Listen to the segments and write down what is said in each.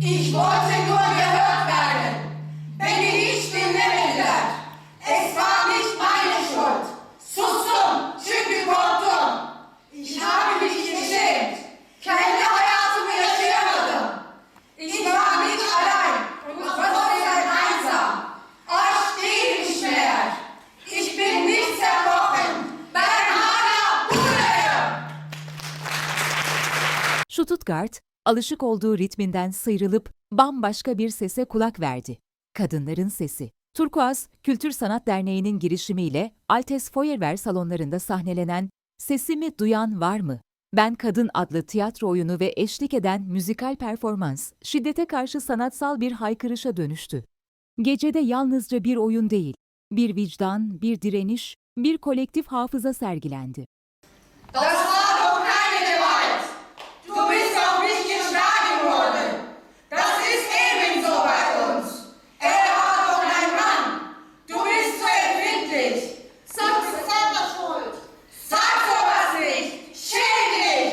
Ich wollte Stuttgart, alışık olduğu ritminden sıyrılıp bambaşka bir sese kulak verdi. Kadınların Sesi. Turkuaz Kültür Sanat Derneği'nin girişimiyle Altes Feuerwehr salonlarında sahnelenen Sesimi Duyan Var mı? Ben Kadın adlı tiyatro oyunu ve eşlik eden müzikal performans, şiddete karşı sanatsal bir haykırışa dönüştü. Gecede yalnızca bir oyun değil, bir vicdan, bir direniş, bir kolektif hafıza sergilendi. Das war doch keine Gewalt. Du bist auch nicht geschlagen worden. Das ist ebenso bei uns. Er war doch ein Mann. Du bist zu empfindlich. Sag selber schuld. Sag sowas nicht. Schäm dich.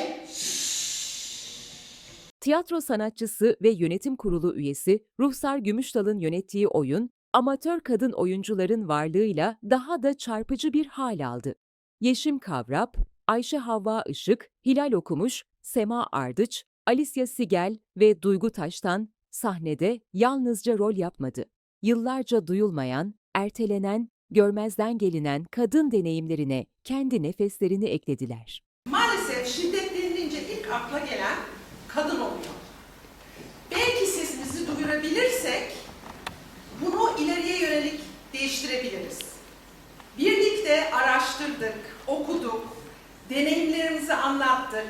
Tiyatro sanatçısı ve yönetim kurulu üyesi Ruhsar Gümüşdal'ın yönettiği oyun, amatör kadın oyuncuların varlığıyla daha da çarpıcı bir hal aldı. Yeşim Kavrap, Ayşe Havva Işık, Hilal Okumuş, Sema Ardıç, Alicia Sigel ve Duygu Taş'tan sahnede yalnızca rol yapmadı. Yıllarca duyulmayan, ertelenen, görmezden gelinen kadın deneyimlerine kendi nefeslerini eklediler. Maalesef şiddet denilince ilk akla gelen kadın oluyor. Duyurabilirsek bunu ileriye yönelik değiştirebiliriz. Birlikte araştırdık, okuduk, deneyimlerimizi anlattık.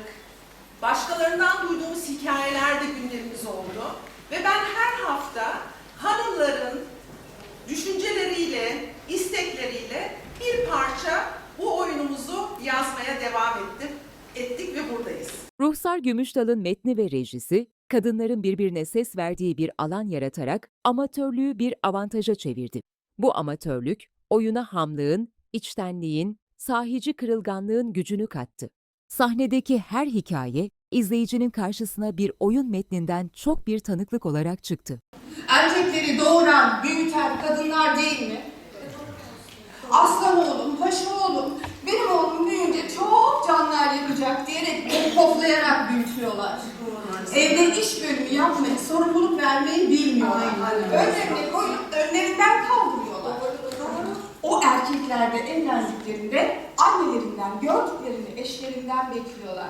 Başkalarından duyduğumuz hikayeler de gündemimiz oldu. Ve ben her hafta hanımların düşünceleriyle, istekleriyle bir parça bu oyunumuzu yazmaya devam ettim, ettik ve buradayız. Ruhsar Gümüşdal'ın metni ve rejisi, kadınların birbirine ses verdiği bir alan yaratarak amatörlüğü bir avantaja çevirdi. Bu amatörlük, oyuna hamlığın, içtenliğin, sahici kırılganlığın gücünü kattı. Sahnedeki her hikaye, izleyicinin karşısına bir oyun metninden çok bir tanıklık olarak çıktı. Erkekleri doğuran, büyüten kadınlar değil mi? Aslan oğlum, paşa oğlum, benim oğlum büyüyünce çok canlar yakacak diyerek poflayarak büyütüyorlar. Evde iş bölümü yapmayı, sorumluluk vermeyi bilmiyorlar. Önlerine koyup önlerinden kaldırıyorlar. O erkekler de evlendiklerinde annelerinden gördüklerini eşlerinden bekliyorlar.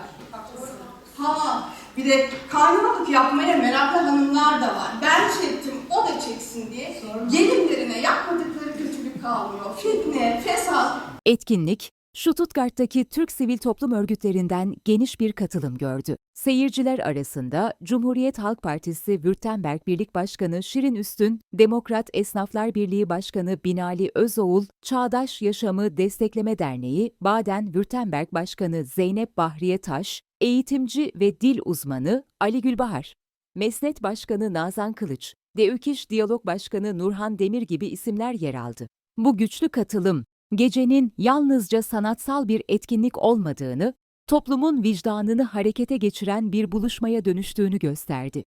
Ha, bir de kaynanalık yapmaya meraklı hanımlar da var. Ben çektim, o da çeksin diye. Gelinlerine yapmadıkları kötülük kalmıyor. Fitne, fesat, Etkinlik, Stuttgart'taki Türk sivil toplum örgütlerinden geniş bir katılım gördü. Seyirciler arasında Cumhuriyet Halk Partisi Württemberg Birlik Başkanı Şirin Üstün, Demokrat Esnaflar Birliği Başkanı Binali Özoğul, Çağdaş Yaşamı Destekleme Derneği Baden-Württemberg Başkanı Zeynep Bahriye Taş, eğitimci ve dil uzmanı Ali Gülbahar, Mesnet Başkanı Nazan Kılıç, DÖKİŞ Diyalog Başkanı Nurhan Demir gibi isimler yer aldı. Bu güçlü katılım, gecenin yalnızca sanatsal bir etkinlik olmadığını, toplumun vicdanını harekete geçiren bir buluşmaya dönüştüğünü gösterdi.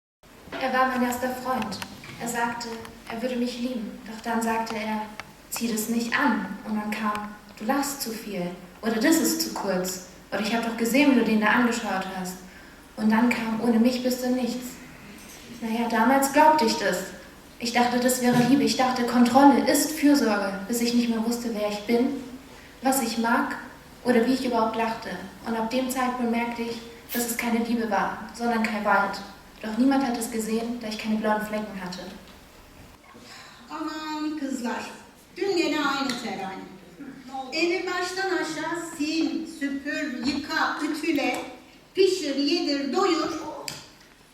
Er war mein erster Freund. Er sagte, er würde mich lieben. Doch dann sagte er, zieh das nicht an. Und dann kam, du lachst zu viel. Oder das ist zu kurz. Oder ich habe doch gesehen, wie du den da angeschaut hast. Und dann kam, ohne mich bist du nichts. Naja, damals glaubte ich das. Ich dachte, das wäre Liebe. Ich dachte, Kontrolle ist Fürsorge, bis ich nicht mehr wusste, wer ich bin, was ich mag oder wie ich überhaupt lachte. Und ab dem Zeitpunkt merkte ich, dass es keine Liebe war, sondern kein Wald. Doch niemand hat es gesehen, da ich keine blauen Flecken hatte. Aman kızlar, dün gene aynı terane. Evi baştan aşağı sil, süpür, yıka, ütüle, pişir, yedir, doyur.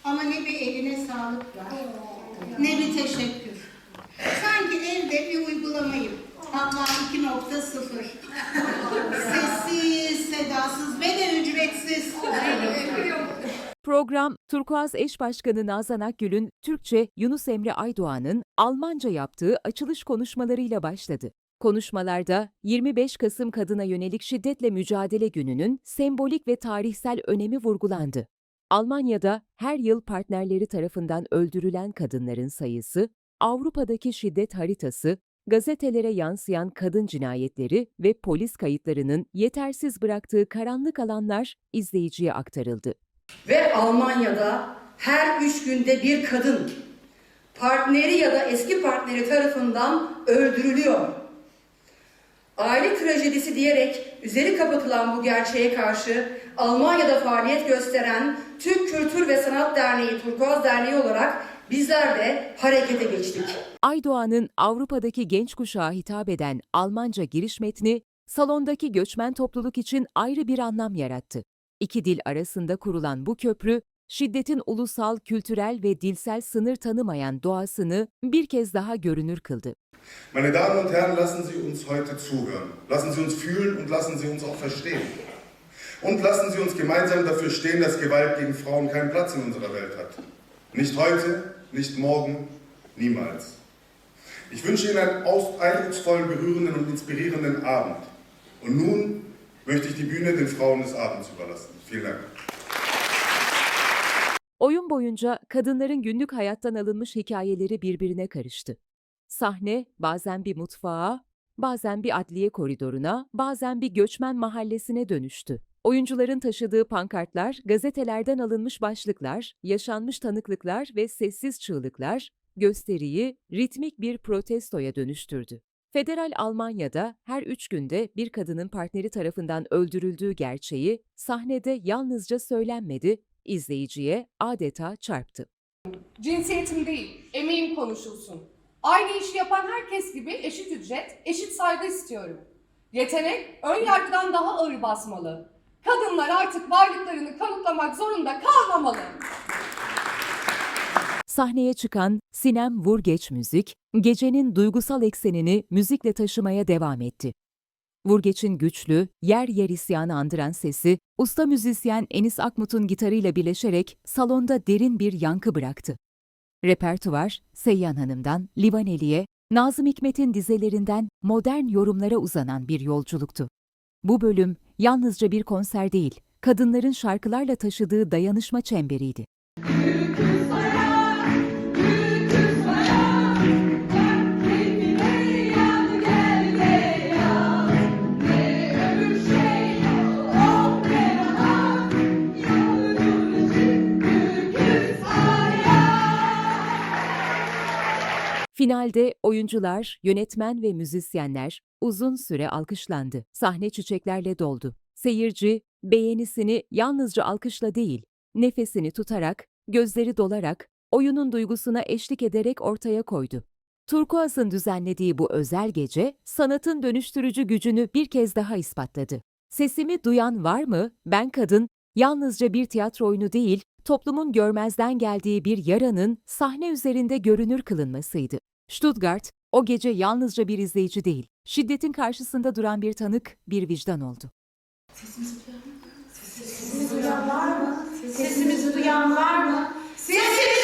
Ama ne bir eline sağlık var, ne bir teşekkür. Sanki evde bir uygulamayım. Hatta 2.0. Sessiz, sedasız ve de ücretsiz. Program, Turkuaz Eş Başkanı Nazan Akgül'ün Türkçe Yunus Emre Aydoğan'ın Almanca yaptığı açılış konuşmalarıyla başladı. Konuşmalarda 25 Kasım Kadına Yönelik Şiddetle Mücadele Günü'nün sembolik ve tarihsel önemi vurgulandı. Almanya'da her yıl partnerleri tarafından öldürülen kadınların sayısı, Avrupa'daki şiddet haritası, gazetelere yansıyan kadın cinayetleri ve polis kayıtlarının yetersiz bıraktığı karanlık alanlar izleyiciye aktarıldı. Ve Almanya'da her üç günde bir kadın partneri ya da eski partneri tarafından öldürülüyor. Aile trajedisi diyerek üzeri kapatılan bu gerçeğe karşı Almanya'da faaliyet gösteren Türk Kültür ve Sanat Derneği Turkuaz Derneği olarak bizler de harekete geçtik. Aydoğan'ın Avrupa'daki genç kuşağa hitap eden Almanca giriş metni, salondaki göçmen topluluk için ayrı bir anlam yarattı. İki dil arasında kurulan bu köprü, şiddetin ulusal, kültürel ve dilsel sınır tanımayan doğasını bir kez daha görünür kıldı. Meine Damen und Herren, lassen Sie uns heute zuhören. Lassen Sie uns fühlen und lassen Sie uns auch verstehen. Und lassen Sie uns gemeinsam dafür stehen, dass Gewalt gegen Frauen keinen Platz in unserer Welt hat. Nicht heute, nicht morgen, niemals. Ich wünsche Ihnen einen eindrucksvollen, berührenden und inspirierenden Abend. Und nun möchte ich die Bühne den Frauen des Abends überlassen. Vielen Dank. Oyun boyunca kadınların günlük hayattan alınmış hikayeleri birbirine karıştı. Sahne bazen bir mutfağa, bazen bir adliye koridoruna, bazen bir göçmen mahallesine dönüştü. Oyuncuların taşıdığı pankartlar, gazetelerden alınmış başlıklar, yaşanmış tanıklıklar ve sessiz çığlıklar gösteriyi ritmik bir protestoya dönüştürdü. Federal Almanya'da her üç günde bir kadının partneri tarafından öldürüldüğü gerçeği sahnede yalnızca söylenmedi, izleyiciye adeta çarptı. Cinsiyetim değil, emeğim konuşulsun. Aynı işi yapan herkes gibi eşit ücret, eşit saygı istiyorum. Yetenek ön yargıdan daha ağır basmalı. Kadınlar artık varlıklarını kanıtlamak zorunda kalmamalı. Sahneye çıkan Sinem Vurgeç Müzik, gecenin duygusal eksenini müzikle taşımaya devam etti. Vurgeç'in güçlü, yer yer isyanı andıran sesi, usta müzisyen Enis Akmut'un gitarıyla birleşerek salonda derin bir yankı bıraktı. Repertuvar, Seyyan Hanım'dan Livaneli'ye, Nazım Hikmet'in dizelerinden modern yorumlara uzanan bir yolculuktu. Bu bölüm yalnızca bir konser değil, kadınların şarkılarla taşıdığı dayanışma çemberiydi. Finalde oyuncular, yönetmen ve müzisyenler uzun süre alkışlandı. Sahne çiçeklerle doldu. Seyirci beğenisini yalnızca alkışla değil, nefesini tutarak, gözleri dolarak, oyunun duygusuna eşlik ederek ortaya koydu. Turkuaz'ın düzenlediği bu özel gece, sanatın dönüştürücü gücünü bir kez daha ispatladı. Sesimi duyan var mı? Ben kadın, yalnızca bir tiyatro oyunu değil, toplumun görmezden geldiği bir yaranın sahne üzerinde görünür kılınmasıydı. Stuttgart, o gece yalnızca bir izleyici değil, şiddetin karşısında duran bir tanık, bir vicdan oldu. Sesimizi duyan var mı? Sesimizi duyan var mı? Sesimizi duyan var mı? Sesimizi